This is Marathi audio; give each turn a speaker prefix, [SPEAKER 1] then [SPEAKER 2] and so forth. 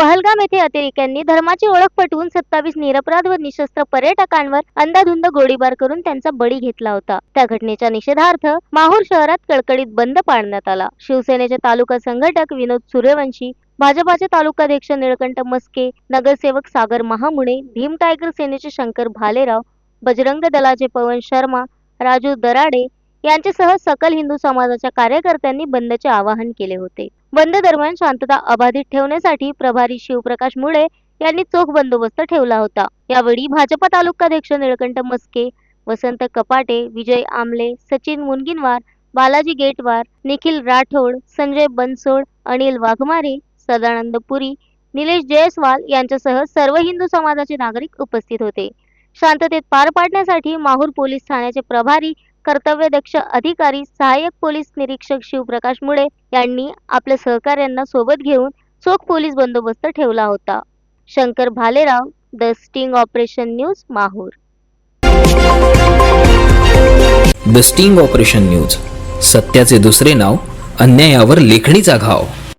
[SPEAKER 1] पहलगाम येथे अतिरेक्यांनी धर्माची ओळख पटवून सत्तावीस निरपराध व निशस्त्र पर्यटकांवर अंधाधुंद गोळीबार करून त्यांचा बळी घेतला होता. त्या घटनेच्या निषेधार्थ माहूर शहरात कडकडीत बंद पाडण्यात आला. शिवसेनेचे तालुका संघटक विनोद सूर्यवंशी भाजपाचे तालुकाध्यक्ष निळकंठ मस्के नगरसेवक सागर महामुणे भीम टायगर सेनेचे शंकर भालेराव बजरंग दलाचे पवन शर्मा राजू दराडे यांच्यासह सकल हिंदू समाजाच्या कार्यकर्त्यांनी बंदचे आवाहन केले होते. बंद दरम्यान शांतता अबाधित ठेवण्यासाठी प्रभारी शिवप्रकाश मुळे यांनी चोख बंदोबस्त ठेवला होता. यावेळी भाजपा तालुकाध्यक्ष निळकंठ मस्के वसंत कपाटे विजय आमले सचिन मुनगिनवार बालाजी गेटवार निखिल राठोड संजय बनसोड अनिल वाघमारे सदानंद पुरी निलेश जयस्वाल यांच्यासह सर्व हिंदू समाजाचे नागरिक उपस्थित होते. शांततेत पार पाडण्यासाठी माहूर पोलीस ठाण्याचे प्रभारी कर्तव्यदक्ष अधिकारी सहाय्यक पोलीस निरीक्षक शिवप्रकाश मुळे यांनी आपल्या सहकाऱ्यांना सोबत घेऊन चोख पोलीस बंदोबस्त ठेवला होता. Shankar Bhalerao the sting operation news Mahur.
[SPEAKER 2] The sting operation news सत्याचे दुसरे नाव अन्यायावर लेखणीचा घाव.